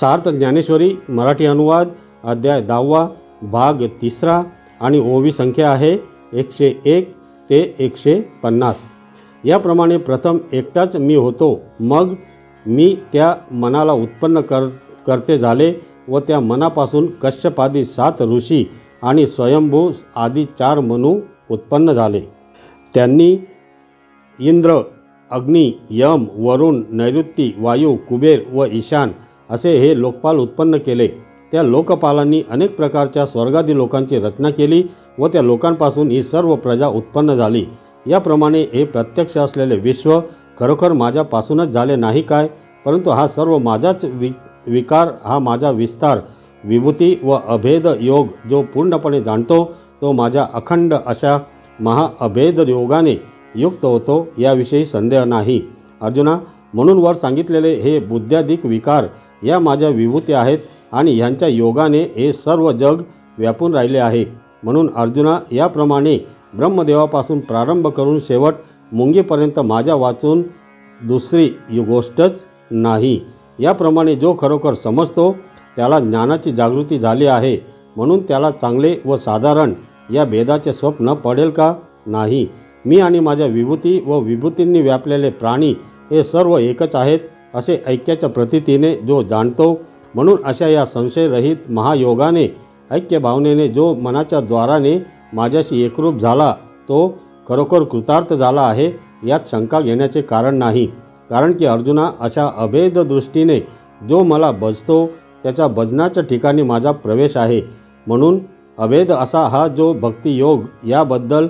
सार्थ ज्ञानेश्वरी मराठी अनुवाद अध्याय दहावा भाग तिसरा आणि ओवी संख्या आहे एकशे एक ते एकशे पन्नास. याप्रमाणे प्रथम एकटाच मी होतो. मग मी त्या मनाला उत्पन्न कर करते झाले व त्या मनापासून कश्यपादी सात ऋषी आणि स्वयंभू आदी चार मनू उत्पन्न झाले. त्यांनी इंद्र अग्नी यम वरुण नैऋत्ती वायू कुबेर व ईशान असे हे लोकपाल उत्पन्न केले. त्या लोकपालांनी अनेक प्रकारच्या स्वर्गादी लोकांची रचना केली व त्या लोकांपासून ही सर्व प्रजा उत्पन्न झाली. याप्रमाणे हे प्रत्यक्ष असलेले विश्व खरोखर माझ्यापासूनच झाले नाही काय? परंतु हा सर्व माझाच वि विकार हा माझा विस्तार विभूती व अभेद योग जो पूर्णपणे जाणतो तो माझ्या अखंड अशा महाअभेद योगाने युक्त होतो याविषयी संदेह नाही. अर्जुना म्हणून वर सांगितलेले हे बुद्ध्याधिक विकार या माझ्या विभूती आहेत आणि ह्यांच्या योगाने हे सर्व जग व्यापून राहिले आहे. म्हणून अर्जुना याप्रमाणे ब्रह्मदेवापासून प्रारंभ करून शेवट मुंगीपर्यंत माझ्या वाचून दुसरी गोष्टच नाही. याप्रमाणे जो खरोखर समजतो त्याला ज्ञानाची जागृती झाली आहे. म्हणून त्याला चांगले व साधारण या भेदाचे स्वप्न पडेल का? नाही. मी आणि माझ्या विभूती व विभूतींनी व्यापलेले प्राणी हे सर्व एकच आहेत. असे ऐक्याच्या प्रतीतीने जो जाणतो म्हणून अशा या संशयरहित महायोगाने ऐक्य भावनेने जो मनाच्या द्वाराने माझ्याशी एकरूप झाला तो खरोखर कृतार्थ झाला आहे यात शंका घेण्याचे कारण नाही. कारण की अर्जुना अशा अभेद दृष्टीने जो मला भजतो त्याच्या भजनाच्या ठिकाणी माझा प्रवेश आहे. म्हणून अभेद असा हा जो भक्तियोग याबद्दल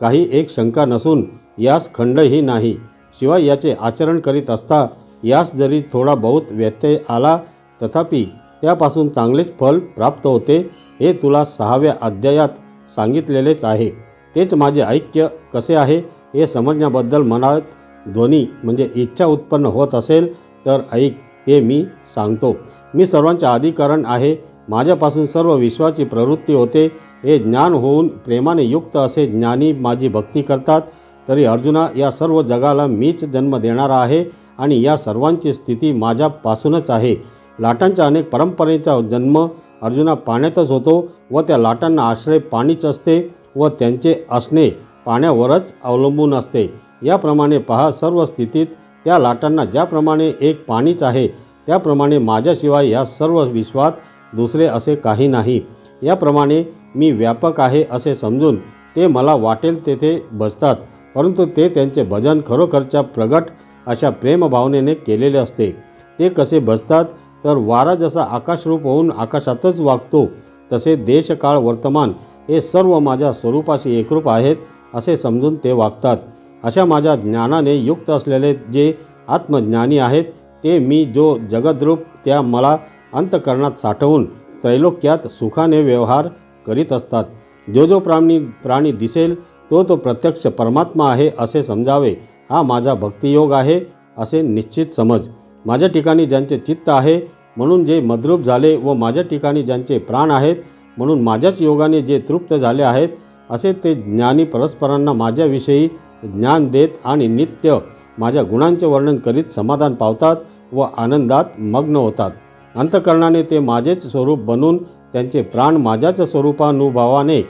काही एक शंका नसून यास खंडही नाही. शिवाय याचे आचरण करीत असता यास जरी थोडा बहुत व्यत्यय आला तथापि त्यापासून चांगलेच फल प्राप्त होते हे तुला सहाव्या अध्यायात सांगितलेलेच आहे. तेच माझे ऐक्य कसे आहे हे समजण्याबद्दल मनात ध्वनी म्हणजे इच्छा उत्पन्न होत असेल तर ऐक हे मी सांगतो. मी सर्वांचे आधिकरण आहे माझ्यापासून सर्व विश्वाची प्रवृत्ती होते हे ज्ञान होऊन प्रेमाने युक्त असे ज्ञानी माझी भक्ती करतात तरी अर्जुना या सर्व जगाला मीच जन्म देणारा आहे आणि या सर्वांची स्थिती माझ्यापासूनच आहे. लाटांच्या अनेक परंपरेचा जन्म अर्जुना पाण्यातच होतो व त्या लाटांना आश्रय पाणीच असते व त्यांचे असणे पाण्यावरच अवलंबून असते. याप्रमाणे पहा सर्व स्थितीत त्या लाटांना ज्याप्रमाणे एक पाणीच आहे त्याप्रमाणे माझ्याशिवाय या सर्व विश्वात दुसरे असे काही नाही. याप्रमाणे मी व्यापक आहे असे समजून ते मला वाटेल तेथे बसतात परंतु ते त्यांचे भजन खरोखरच्या प्रगट अशा प्रेमभावनेने केलेले असते. ते कसे भजतात तर वारा जसा आकाशरूप होऊन आकाशातच वागतो तसे देशकाळ वर्तमान हे सर्व माझ्या स्वरूपाशी एकरूप आहेत असे समजून ते वागतात. अशा माझ्या ज्ञानाने युक्त असलेले जे आत्मज्ञानी आहेत ते मी जो जगद्रूप त्या मला अंतकरणात साठवून त्रैलोक्यात सुखाने व्यवहार करीत असतात. जो जो प्राणी प्राणी दिसेल तो तो प्रत्यक्ष परमात्मा आहे असे समजावे. हा माझा भक्तियोग आहे असे निश्चित समज. माझ्या ठिकाणी ज्यांचे चित्त आहे म्हणून जे मद्रूप झाले व माझ्या ठिकाणी ज्यांचे प्राण आहेत म्हणून माझ्याच योगाने जे तृप्त झाले आहेत असे ते ज्ञानी परस्परांना माझ्याविषयी ज्ञान देत आणि नित्य माझ्या गुणांचे वर्णन करीत समाधान पावतात व आनंदात मग्न होतात. अंतकरणाने ते माझेच स्वरूप बनून त्यांचे प्राण माझ्याच स्वरूपानुभवाने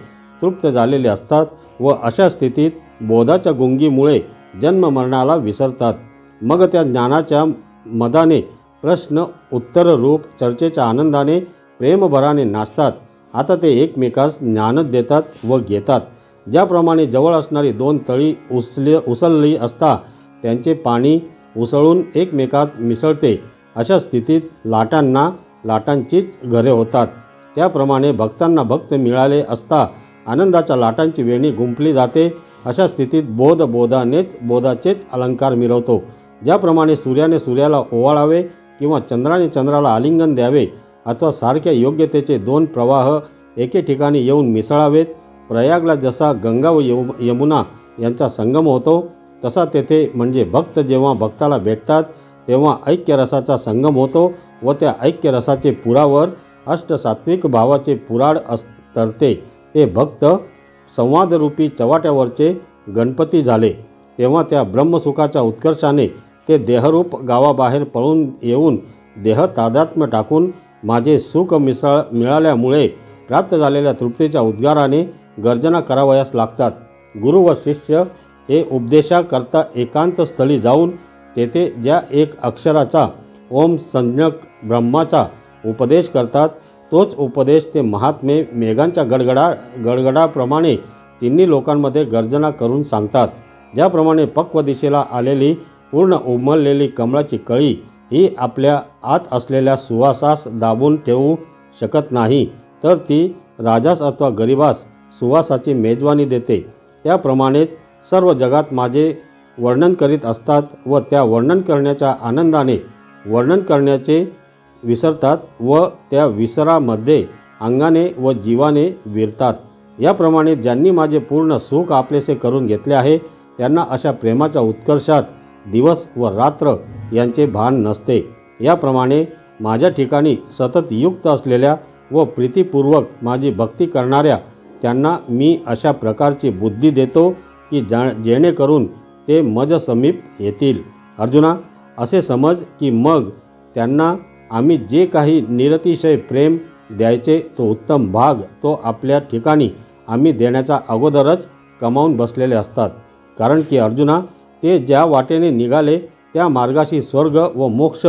तृप्त झालेले असतात व अशा स्थितीत बोधाच्या गुंगीमुळे जन्ममरणाला विसरतात. मग त्या ज्ञानाच्या मदाने प्रश्न उत्तर रूप चर्चेच्या आनंदाने प्रेमभराने नाचतात. आता ते एकमेकास ज्ञानच देतात व घेतात. ज्याप्रमाणे जवळ असणारी दोन तळी उसले उसळली असता त्यांचे पाणी उसळून एकमेकात मिसळते. अशा स्थितीत लाटांना लाटांचीच घरे होतात. त्याप्रमाणे भक्तांना भक्त मिळाले असता आनंदाच्या लाटांची वेणी गुंपली जाते. अशा स्थितीत बोध बोधानेच बोधाचेच अलंकार मिळवतो ज्याप्रमाणे सूर्याने सूर्याला ओवाळावे किंवा चंद्राने चंद्राला आलिंगन द्यावे अथवा सारख्या योग्यतेचे दोन प्रवाह एके ठिकाणी येऊन मिसळावेत प्रयागला जसा गंगा व यमु यमुना यांचा संगम होतो तसा तेथे म्हणजे भक्त जेव्हा भक्ताला भेटतात तेव्हा ऐक्यरसाचा संगम होतो व त्या ऐक्यरसाचे पुरावर अष्टसात्विक भावाचे पुराड अस तरते. ते भक्त संवादरूपी चवाट्यावरचे गणपती झाले. तेव्हा त्या ब्रह्मसुखाच्या उत्कर्षाने ते देहरूप गावाबाहेर पळून येऊन देह तादात्म्य टाकून माझे सुख मिसळ मिळाल्यामुळे प्राप्त झालेल्या तृप्तीच्या उद्गाराने गर्जना करावयास लागतात. गुरु व शिष्य हे उपदेशाकरता एकांत स्थळी जाऊन तेथे ज्या एक अक्षराचा ओम संज्ञक ब्रह्माचा उपदेश करतात तोच उपदेश ते महात्मे मेघांच्या गडगडा गडगडाप्रमाणे तिन्ही लोकांमध्ये गर्जना करून सांगतात. ज्याप्रमाणे पक्व दिशेला आलेली पूर्ण उमललेली कमळाची कळी ही आपल्या आत असलेल्या सुवासास दाबून ठेवू शकत नाही तर ती राजास अथवा गरिबास सुवासाची मेजवानी देते. त्याप्रमाणेच सर्व जगात माझे वर्णन करीत असतात व त्या वर्णन करण्याच्या आनंदाने वर्णन करण्याचे विसरतात व त्या विसरामध्ये अंगाने व जीवाने विरतात. याप्रमाणे ज्यांनी माझे पूर्ण सुख आपलेसे करून घेतले आहे त्यांना अशा प्रेमाच्या उत्कर्षात दिवस व रात्र यांचे भान नसते. याप्रमाणे माझ्या ठिकाणी सतत युक्त असलेल्या व प्रीतीपूर्वक माझी भक्ती करणाऱ्या त्यांना मी अशा प्रकारची बुद्धी देतो की जा जेणेकरून ते मज समीप येतील. अर्जुना असे समज की मग त्यांना आम्ही जे काही निरतिशय प्रेम द्यायचे तो उत्तम भाग तो आपल्या ठिकाणी आम्ही देण्याच्या अगोदरच कमावून बसलेले असतात. कारण की अर्जुना ते ज्या वाटेने निघाले त्या मार्गाशी स्वर्ग व मोक्ष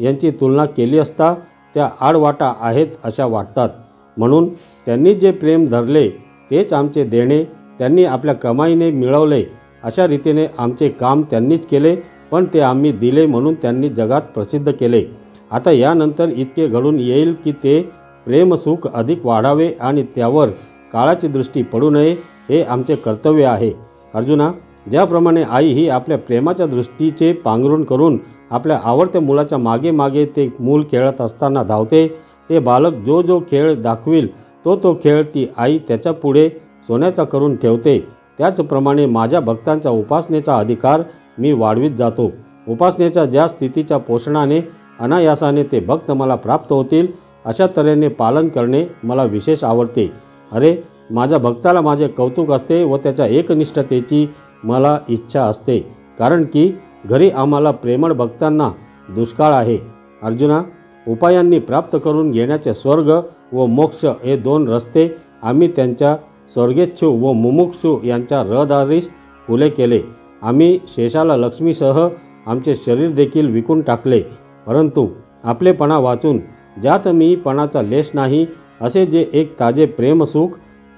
यांची तुलना केली असता त्या आडवाटा आहेत अशा वाटतात. म्हणून त्यांनी जे प्रेम धरले तेच आमचे देणे त्यांनी आपल्या कमाईने मिळवले अशा रीतीने आमचे काम त्यांनीच केले पण ते आम्ही दिले म्हणून त्यांनी जगात प्रसिद्ध केले. आता यानंतर इतके घडून येईल की ते प्रेमसुख अधिक वाढावे आणि त्यावर काळाची दृष्टी पडू नये हे आमचे कर्तव्य आहे. अर्जुना ज्याप्रमाणे आई ही आपल्या प्रेमाच्या दृष्टीचे पांघरून करून आपल्या आवडत्या मुलाच्या मागे मागे ते मूल खेळत असताना धावते ते बालक जो जो खेळ दाखवील तो तो खेळ ती आई त्याच्या पुढे सोन्याचा करून ठेवते. त्याचप्रमाणे माझ्या भक्तांच्या उपासनेचा अधिकार मी वाढवीत जातो. उपासनेच्या ज्या स्थितीच्या पोषणाने अनायासाने ते भक्त मला प्राप्त होतील अशा तऱ्हेने पालन करणे मला विशेष आवडते. अरे माझ्या भक्ताला माझे कौतुक असते व त्याच्या एकनिष्ठतेची मला इच्छा असते. कारण की घरी आम्हाला प्रेमळ भक्तांना दुष्काळ आहे. अर्जुना उपायांनी प्राप्त करून घेण्याचे स्वर्ग व मोक्ष हे दोन रस्ते आम्ही त्यांच्या स्वर्गेच्छू व मुमुक्षू यांच्या रहदारीस खुले केले. आम्ही शेषाला लक्ष्मीसह आमचे शरीर देखील विकून टाकले. परंतु आपलेपणा वाचून ज्यात मी पणाचा लेश नाही असे जे एक ताजे प्रेमसुख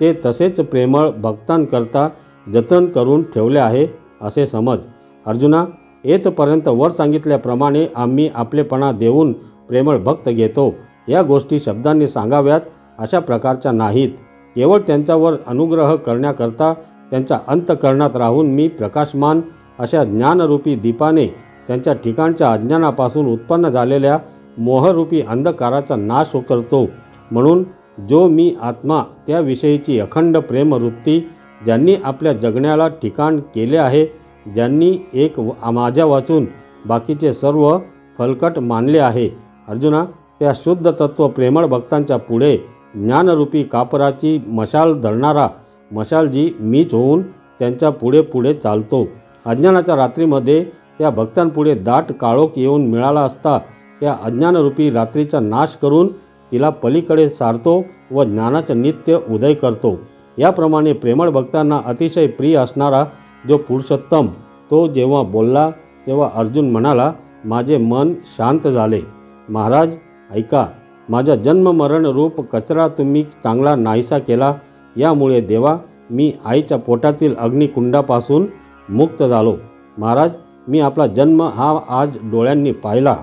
ते तसेच प्रेमळ भक्तांकरता जतन करून ठेवले आहे असे समज. अर्जुना येतपर्यंत वर सांगितल्याप्रमाणे आम्ही आपलेपणा देऊन प्रेमळ भक्त घेतो या गोष्टी शब्दांनी सांगाव्यात अशा प्रकारच्या नाहीत. केवळ त्यांच्यावर अनुग्रह करण्याकरता त्यांच्या अंतकरणात राहून मी प्रकाशमान अशा ज्ञानरूपी दीपाने त्यांच्या ठिकाणच्या अज्ञानापासून उत्पन्न झालेल्या मोहरूपी अंधकाराचा नाश करतो. म्हणून जो मी आत्मा त्याविषयीची अखंड प्रेमवृत्ती ज्यांनी आपल्या जगण्याला ठिकाण केले आहे ज्यांनी एक व- माझ्या वाचून बाकीचे सर्व फलकट मानले आहे. अर्जुना त्या शुद्ध तत्व प्रेमळ भक्तांच्या पुढे ज्ञानरूपी कापराची मशाल धरणारा मशालजी मीच होऊन त्यांच्या पुढे पुढे चालतो. अज्ञानाच्या रात्रीमध्ये त्या भक्तांपुढे दाट काळोख येऊन मिळाला असता त्या अज्ञानरूपी रात्रीचा नाश करून तिला पलीकडे सारतो व ज्ञानाचं नित्य उदय करतो. याप्रमाणे प्रेमळ भक्तांना अतिशय प्रिय असणारा जो पुरुषोत्तम तो जेव्हा बोलला तेव्हा अर्जुन म्हणाला माझे मन शांत झाले. महाराज ऐका माझा जन्ममरण रूप कचरा तुम्ही चांगला नाहीसा केला. यामुळे देवा मी आईच्या पोटातील अग्निकुंडापासून मुक्त झालो. महाराज मी आपला जन्म हा आज डोळ्यांनी पाहिला.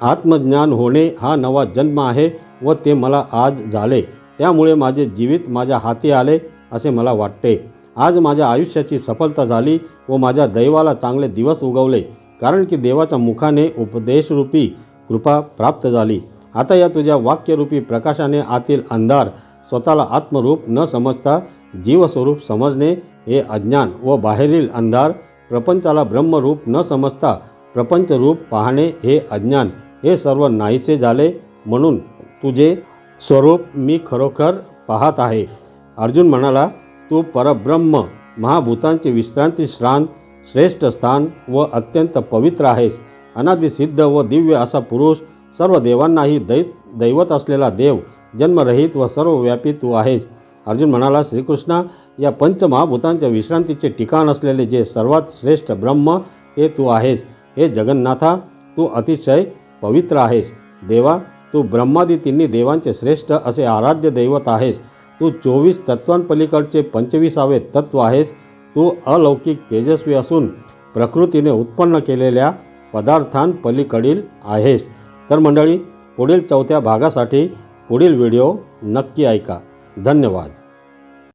आत्मज्ञान होणे हा नवा जन्म आहे व ते मला आज झाले. त्यामुळे माझे जीवित माझ्या हाती आले असे मला वाटते. आज माझ्या आयुष्याची सफलता झाली व माझ्या दैवाला चांगले दिवस उगवले. कारण की देवाच्या मुखाने उपदेशरूपी कृपा प्राप्त झाली. आता या तुझ्या वाक्यरूपी प्रकाशाने आतील अंधार स्वतःला आत्मरूप न समजता जीवस्वरूप समजणे हे अज्ञान व बाहेरील अंधार प्रपंचाला ब्रह्मरूप न समजता प्रपंचरूप पाहणे हे अज्ञान. हे सर्व नाहीसे झाले म्हणून तुझे स्वरूप मी खरोखर पाहत आहे. अर्जुन म्हणाला तू परब्रह्म महाभूतांचे विश्रांती श्रांत श्रेष्ठ स्थान व अत्यंत पवित्र आहेस. अनादिसिद्ध व दिव्य असा पुरुष सर्व देवांनाही दै दैवत असलेला देव जन्मरहित व सर्वव्यापी तू आहेस. अर्जुन म्हणाला श्रीकृष्णा या पंचमहाभूतांच्या विश्रांतीचे ठिकाण असलेले जे सर्वात श्रेष्ठ ब्रह्म ते तू आहेस. हे जगन्नाथा तू अतिशय पवित्र आहेस. देवा तू ब्रह्मादी तिन्ही देवांचे श्रेष्ठ असे आराध्य दैवत आहेस. तू चोवीस तत्वांपलीकडचे पंचवीसावे तत्व आहेस. तू अलौकिक तेजस्वी असून प्रकृतीने उत्पन्न केलेल्या पदार्थांपलीकडील आहेस. तर मंडळी पुढील चौथ्या भागासाठी पुढील व्हिडिओ नक्की ऐका. धन्यवाद.